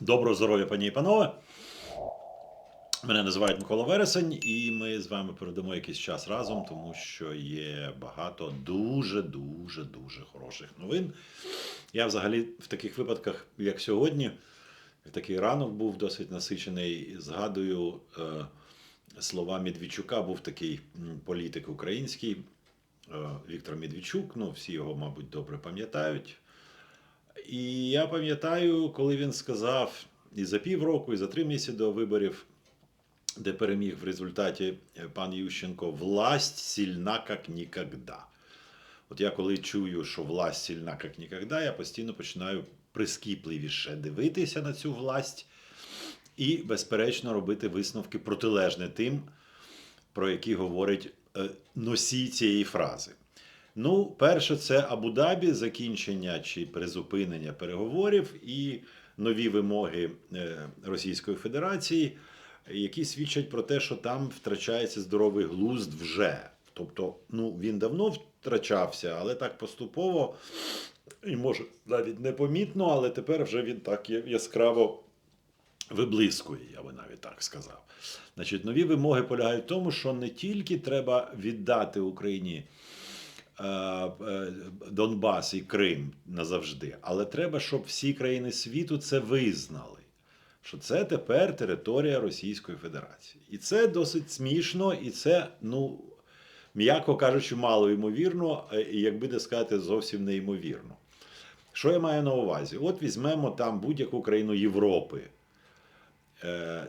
Доброго здоров'я, пані і панове. Мене називають Микола Вересень, і ми з вами проведемо якийсь час разом, тому що є багато дуже, дуже, дуже хороших новин. Я взагалі в таких випадках, як сьогодні, такий ранок був досить насичений. Згадую е, слова Медведчука, був такий політик український е, Віктор Медведчук. Ну, всі його, мабуть, добре пам'ятають. І я пам'ятаю, коли він сказав і за півроку, і за три місяці до виборів, де переміг в результаті е, пан Ющенко, власть сильна, як ніколи. От я коли чую, що власть сильна, як ніколи, я постійно починаю прискіпливіше дивитися на цю власть і, безперечно, робити висновки протилежне тим, про які говорить е, носій цієї фрази. Ну, перше, це Абу-Дабі, закінчення чи призупинення переговорів і нові вимоги е, Російської Федерації, які свідчать про те, що там втрачається здоровий глузд вже. Тобто, ну він давно втрачався, але так поступово, і може навіть непомітно, але тепер вже він так яскраво виблискує, я би навіть так сказав. Значить, нові вимоги полягають в тому, що не тільки треба віддати Україні Донбас і Крим назавжди, але треба, щоб всі країни світу це визнали. Що це тепер територія Російської Федерації. І це досить смішно, і це, ну, м'яко кажучи, мало ймовірно, е, і якби не сказати, зовсім неймовірно. Що я маю на увазі? От візьмемо там будь-яку країну Європи. Е,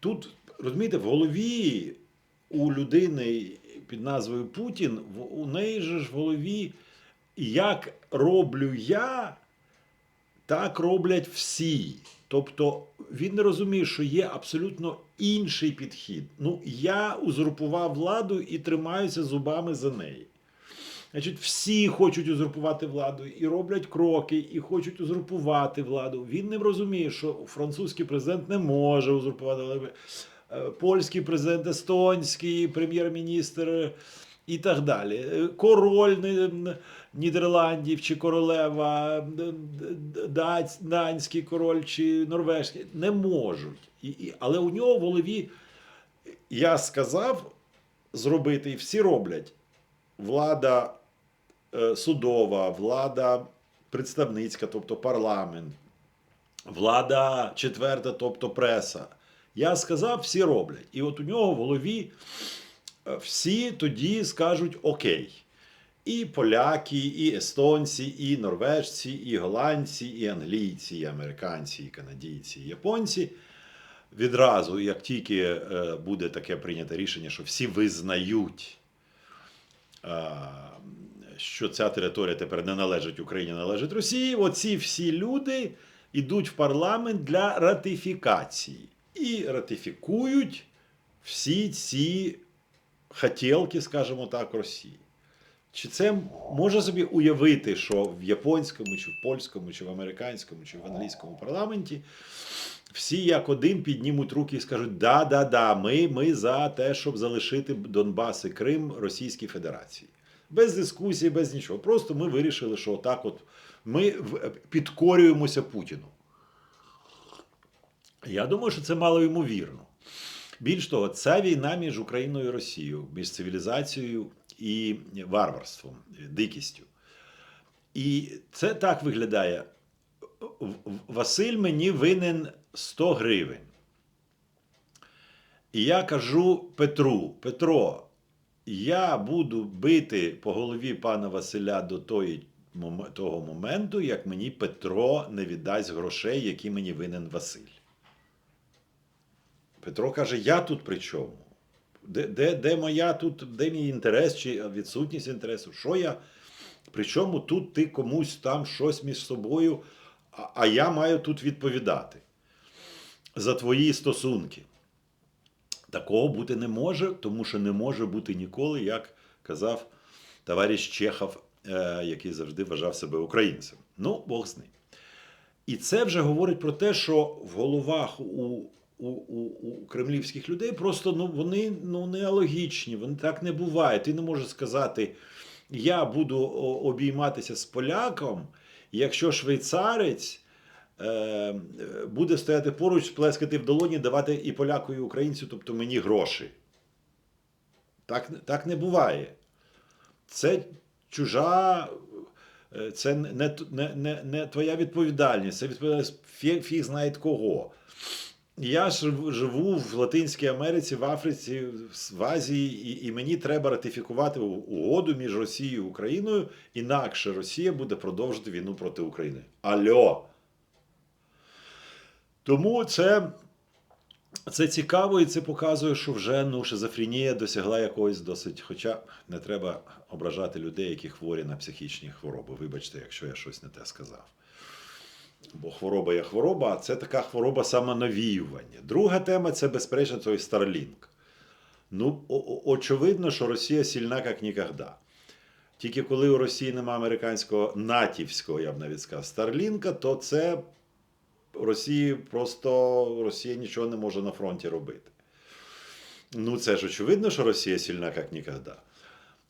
Тут, розумієте, в голові у людини під назвою Путін, у неї же ж в голові, як роблю я, так роблять всі. Тобто він не розуміє, що є абсолютно інший підхід. Ну, я узурпував владу і тримаюся зубами за неї. Значить, всі хочуть узурпувати владу і роблять кроки, і хочуть узурпувати владу. Він не розуміє, що французький президент не може узурпувати владу. Е, Польський президент, естонський прем'єр-міністр і так далі. Е, Король Нідерландів чи королева, данський король чи норвежський не можуть. Але у нього в голові я сказав зробити, і всі роблять влада е, судова, влада представницька, тобто парламент, влада четверта, тобто преса. Я сказав, всі роблять. І от у нього в голові е, всі тоді скажуть окей. І поляки, і естонці, і норвежці, і голландці, і англійці, і американці, і канадійці, і японці. Відразу, як тільки е, буде таке прийнято рішення, що всі визнають е, що ця територія тепер не належить Україні, належить Росії. Оці всі люди йдуть в парламент для ратифікації і ратифікують всі ці хотілки, скажімо так, Росії. Чи це може собі уявити, що в японському, чи в польському, чи в американському, чи в англійському парламенті всі як один піднімуть руки і скажуть: да, да, да, ми, ми за те, щоб залишити Донбас і Крим Російській Федерації. Без дискусії, без нічого. Просто ми вирішили, що отак от ми підкорюємося Путіну. Я думаю, що це мало ймовірно. Більш того, ця війна між Україною і Росією, між цивілізацією і варварством, дикістю. І це так виглядає. Василь мені винен 100 гривень. І я кажу Петру: Петро, я буду бити по голові пана Василя до тої, того моменту, як мені Петро не віддасть грошей, які мені винен Василь. Петро каже: Я тут при чому? Де, де, де моя тут, де мій інтерес чи відсутність інтересу? Що я? Причому тут ти комусь там щось між собою, а, а я маю тут відповідати за твої стосунки. Такого бути не може, тому що не може бути ніколи, як казав товариш Чехов, е, який завжди вважав себе українцем. Ну, Бог з ним. І це вже говорить про те, що в головах у, у, у, у кремлівських людей просто ну, вони ну, неалогічні, вони так не буває. Ти не можеш сказати, я буду обійматися з поляком, якщо швейцарець е, буде стояти поруч, плескати в долоні, давати і поляку, і українцю, тобто мені гроші. Так, так не буває. Це чужа, е, це не, не, не, не твоя відповідальність, це відповідальність фіг знає кого. Я ж живу в Латинській Америці, в Африці, в Азії, і, і мені треба ратифікувати угоду між Росією і Україною, інакше Росія буде продовжувати війну проти України. Альо. Тому це, це цікаво і це показує, що вже ну, шизофренія досягла якогось досить. Хоча не треба ображати людей, які хворі на психічні хвороби. Вибачте, якщо я щось не те сказав. Бо хвороба є хвороба, а це така хвороба самонавіювання. Друга тема це, безперечно, той Starlink. Ну, очевидно, що Росія сильна, як ніколи. Тільки коли у Росії немає американського натівського, я б навіть сказав, Старлінка, то це Росії просто Росія нічого не може на фронті робити. Ну, це ж очевидно, що Росія сильна, як ніколи.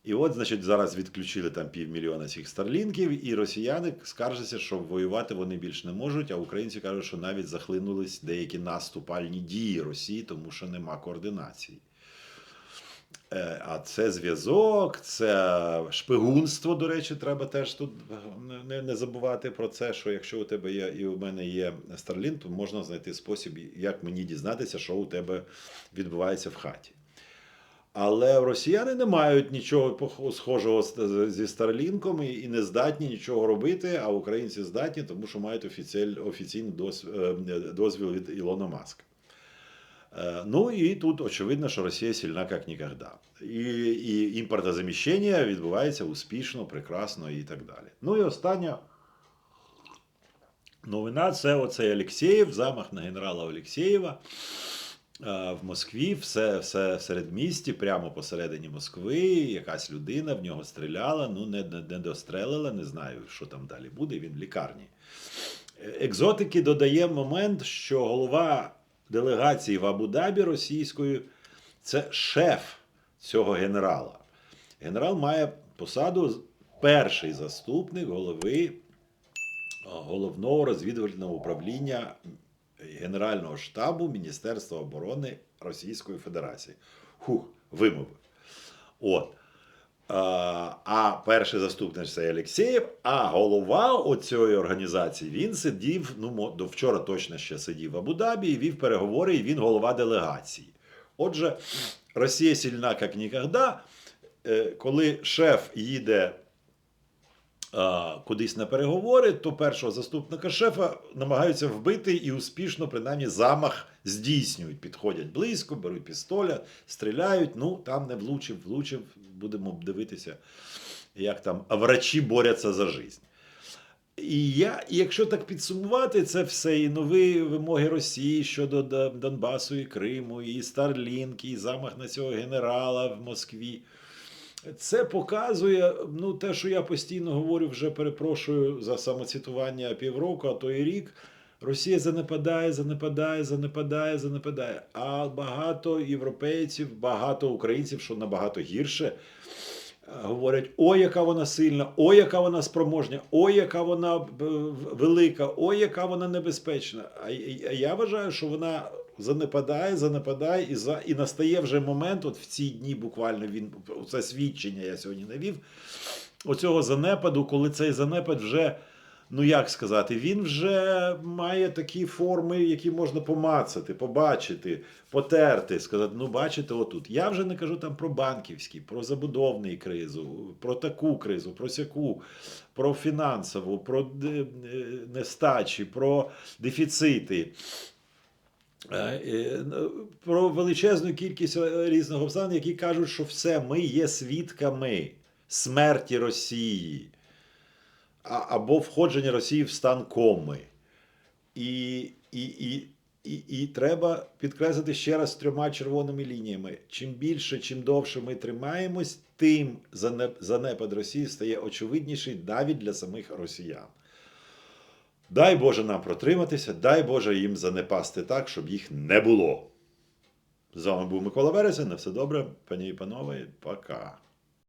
І от, значить, зараз відключили там півмільйона цих старлінків, і росіяни скаржаться, що воювати вони більш не можуть, а українці кажуть, що навіть захлинулись деякі наступальні дії Росії, тому що нема координації. Е, А це зв'язок, це шпигунство, до речі, треба теж тут не- не, забувати про це, що якщо у тебе є і у мене є Starlink, то можна знайти спосіб, як мені дізнатися, що у тебе відбувається в хаті. Але росіяни не мають нічого схожого зі Старлінком і не здатні нічого робити, а українці здатні, тому що мають офіційний дос- е, дозвіл від Ілона Маска. Е, Ну і тут очевидно, що Росія сильна як ніколи. І, і імпортозаміщення відбувається успішно, прекрасно і так далі. Ну і остання новина це оцей Олексєєв, замах на генерала Олексєєва. Е, В Москві, все, все в середмісті, прямо посередині Москви, якась людина в нього стріляла, ну не, не, не дострелила, не знаю, що там далі буде. Він в лікарні. Е, Екзотики додає момент, що голова делегації в Абу-Дабі російської це шеф цього генерала. Генерал має посаду перший заступник голови е, головного розвідувального управління Генерального штабу Міністерства оборони Російської Федерації. Хух, вимовив. От. А, перший заступник це Олексєєв, а голова оцієї організації він сидів, ну, до вчора точно ще сидів в Абу-Дабі і вів переговори, і він голова делегації. Отже, Росія сильна, як ніколи. Е, Коли шеф їде кудись на переговори, то першого заступника шефа намагаються вбити і успішно, принаймні, замах здійснюють. Підходять близько, беруть пістоля, стріляють. Ну, там не влучив, влучив. Будемо дивитися, як там врачі борються за життя. І я, і якщо так підсумувати це все, і нові вимоги Росії щодо Донбасу і Криму, і Старлінк, і замах на цього генерала в Москві. Це показує ну, те, що я постійно говорю, вже перепрошую за самоцитування півроку, а то і рік. Росія занепадає, занепадає, занепадає, занепадає. А багато європейців, багато українців, що набагато гірше, е, говорять: ой, яка вона сильна, ой, яка вона спроможня, ой, яка вона велика, ой, яка вона небезпечна. А я вважаю, що вона занепадає, занепадає, і за і настає вже момент, от в ці дні буквально він це свідчення я сьогодні навів. Оцього занепаду, коли цей занепад вже. Ну, як сказати, він вже має такі форми, які можна помацати, побачити, потерти, сказати, ну, бачите, отут. Я вже не кажу там про банківські, про забудовний кризу, про таку кризу, про сяку, про фінансову, про е, е, нестачі, про дефіцити. Е, е, Про величезну кількість е, різних обставин, які кажуть, що все, ми є свідками смерті Росії або входження Росії в стан коми. І, і, і, і, і треба підкреслити ще раз трьома червоними лініями. Чим більше, чим довше ми тримаємось, тим занепад Росії стає очевидніший навіть для самих росіян. Дай Боже нам протриматися, дай Боже їм занепасти так, щоб їх не було. З вами був Микола Березин. На все добре, пані і панове, пока.